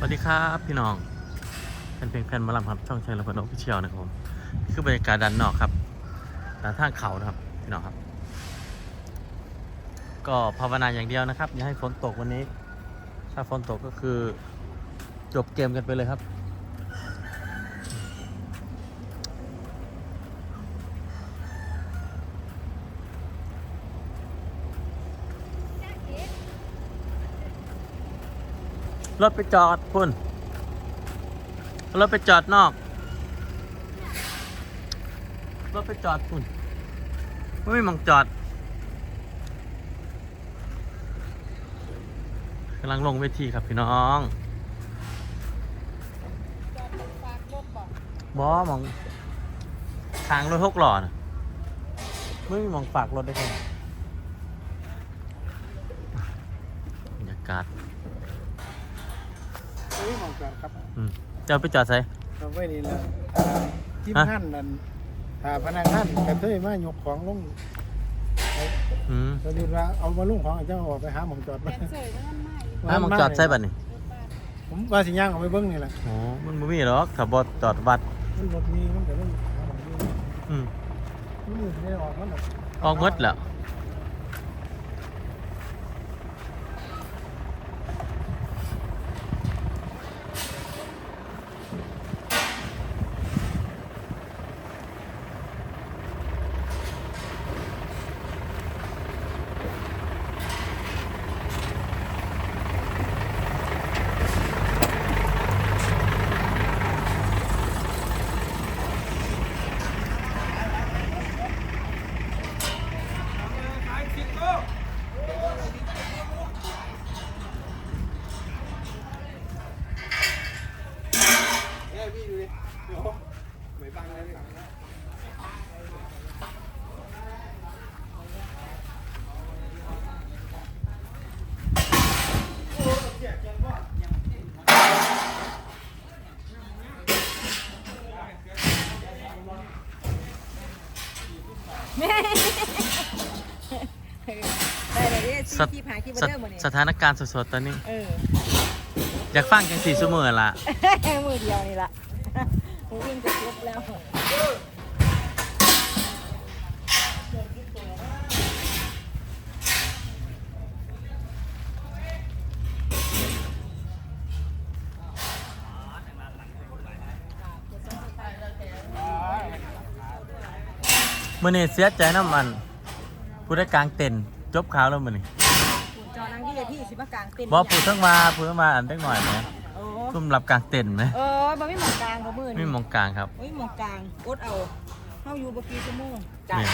สวัสดีครับพี่น้องเป็นเพลงแฟนมาลำครับช่องเชิงระเบิดโอฟิเชียวนะครับผมคือบรรยากาศด้านนอกครับด้านทางเขานะครับพี่น้องครับ ก็ภาวนาอย่างเดียวนะครับอย่าให้ฝนตกวันนี้ ถ้าฝนตกก็คือจบเกมกันไปเลยครับ รถไปจอดพุ่นรถไปจอดนอกรถไปจอดพุ่นไม่มีมองจอดกำลังลงเวทีครับพี่น้องบอมองทางรถหกหล่อนะไม่มีมองฝากรถได้แค่บรรยากาศ เฮ้ยมองกันครับอืมจะเอาไปจอดใส่ เราไว้นี่แหละอ่าทีมงานนั่นอ่าพนักงานกันเทยมายกของลงอืมตอนนี้ว่าเอามาลงของเจ้าออกไปหาหมองจอดมาแกนเสยมันไม่ถ้าหมองจอดใส่บัดนี่ผมว่าสิย่างเอาไปเบิ้งนี่แหละโอ้มันบ่มีหรอกถ้าบอจอดวัด มันรถนี้มันก็ต้องหาหมองอยู่อืมมันมืดไม่ได้ออกมันหรอกออกหมดแล้ว ได้เลยเนี่ยสซีคีพาคีบสเดอร์หมดเนี่ยสถานการณ์สดๆตอนนี้ เอออยากฟังจังสี่ชั่วโมงละมือเดียวนี่ละมือวิ่งจะครบแล้ว มื่อนี้เสียใจน้ำมันผู้ได้กลางเต็นท์จบข่าวแล้วมื่อนี้จอนังที่พี่สิมากลางเต็นท์บอผู้ทั้งมาผู้ทั้งมาอันเล็กหน่อยไหมโอ้ซุ่มรับกลางเต็นท์ไหมเออมันไม่หมองกลางเขามือไม่มองกลางครับไม่หมองกลางกดเอาเข้าอยู่บกี่ชั่วโมงนี่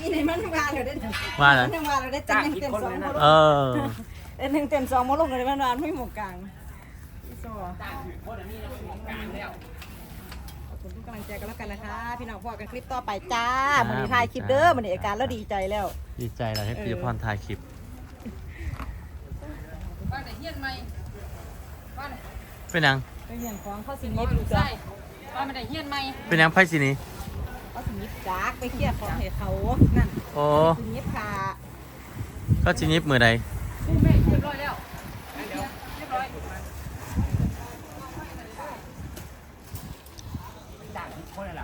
นี่ในมันทำงานเราได้ว่าอะไรมันทำงานเราได้เต็มหนึ่งเต็มสองโมเออเต็มหนึ่งเต็มสองโมลงเลยมันนานไม่หมองกลางพี่โซ่ขอบ คุณทุกกำลังใจกันแล้วกันนะคะ พี่น้องพอกันคลิปต่อไปจ้าครับมันนี้ถ่ายคลิปเด้อมันนี้อาการแล้วดีใจแล้ว ดีใจเลยให้ปีพรถ่ายคลิปบ้านไหนเฮียนไหมบ้านไหนเป็นยังเป็นอย่างของเขาสิบ้ายินบไหนใช่บ้านไหนเฮียนไหมเป็นยังไพ่สีนี้เขาสิยิบจากไปเคลียร์ของให้เขานั่นโอ้สิยิบขาก็ชินิบมือใด ผู้แม่เรียบร้อยแล้วเรียบร้อย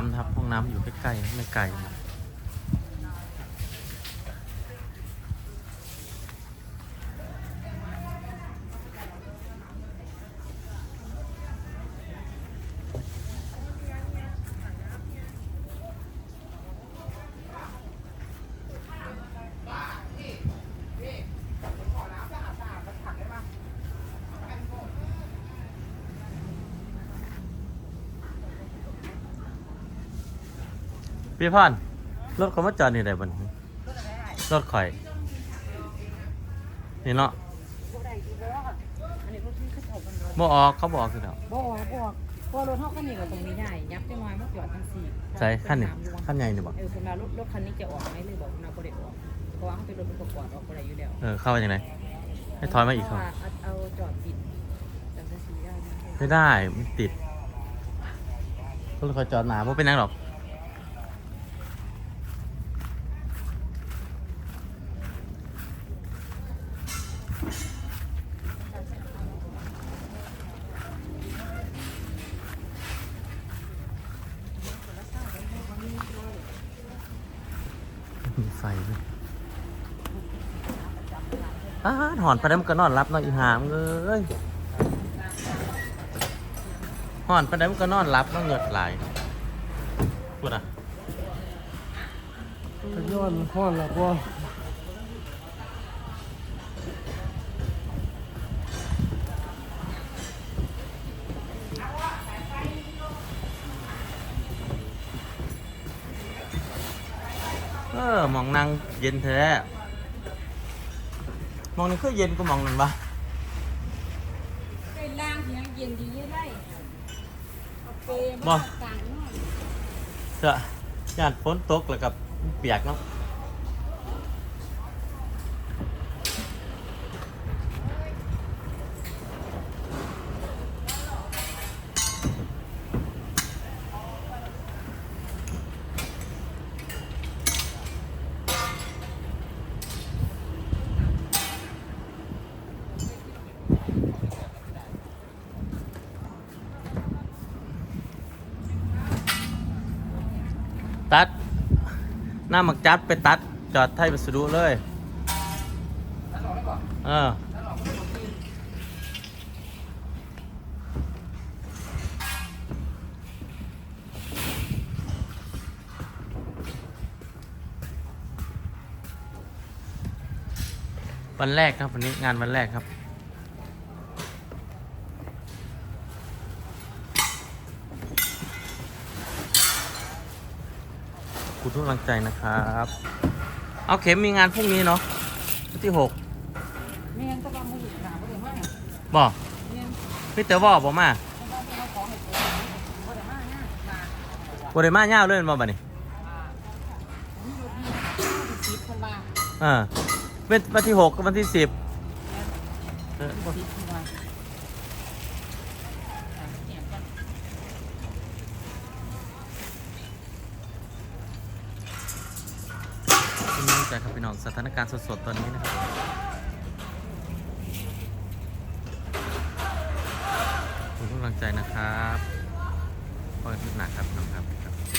ำนะครับ ห้องน้ำอยู่ใกล้ๆไม่ไกลนะ พี่พอนรถเขามาจอดนี่ได้บนรถข่อย นี่เนาะอันนี้รถที่เขาจอดกันรถบ่ออกเขาบอกคือเดาบ่ออกบ่ออกเพราะรถเท่าคันนี้กับตรงนี้ใหญ่ยับจังหวะมาจอดทั้งสี่ใช่ขั้นนี่ขั้นใหญ่นี่บอกเออคุณมารถรถคันนี้จะออกไหมเลยบอกคุณมาบ่ได้ออกเพราะว่าเขาเป็นรถประกอบออกบ่ได้อยู่แล้วเออเข้าไปยังไงให้ถอยมาอีกเพครัราะบว่าเอาเอาจอดปิดจังกะสีได้นะไม่ได้มันติดก็เลยขอจอดหนาเพราะเป็นนังหรอก มี ไฟด้วยอ้าหอนไปได้มันก็นอนรับนอนอีหามเอ้ยหอนไปได้มันก็นอนรับนอนเหงือดไหลพูดนะ ย้อนห้อนแล้วก็ ออมองนั่งเย็นแท้ มองนี่คือเย็นก็มองนั่นปะเป็นล่างที่ยังเย็นดีเยอะได้เอาเปรย์บ่มากลางหน่อยเถอะญาติฝนตกแล้วกับเปียกเนาะ ตัดหน้ามักจัดไปตัดจอดไทยวัสดุเลยเออวันแรกครับวันนี้งานวันแรกครับ คุณทุกกำลังใจนะครับ เอาเข็มมีงานพรุ่งนี้เนาะวันที่หกไม่งั้นก็ต้องมาอยู่หนาบ่ได้มากบอกไม่งั้นพี่เต๋อบอกผมมาก็ต้องไปเอาของให้ตัวบ่ได้มากเนี่ยมาบริมาเง่าวเลยมาบ่นี่ผมรถนี่สิบคนมาเออเป็นวันที่หกกับวันที่สิบ เออ สิบคนมาเนี่ยกัน คุณน้องใจครับพี่น้องสถานการณ์สดๆตอนนี้นะครับคุณกำลังใจนะครับขอบคุณหนักครับพี่น้องครับ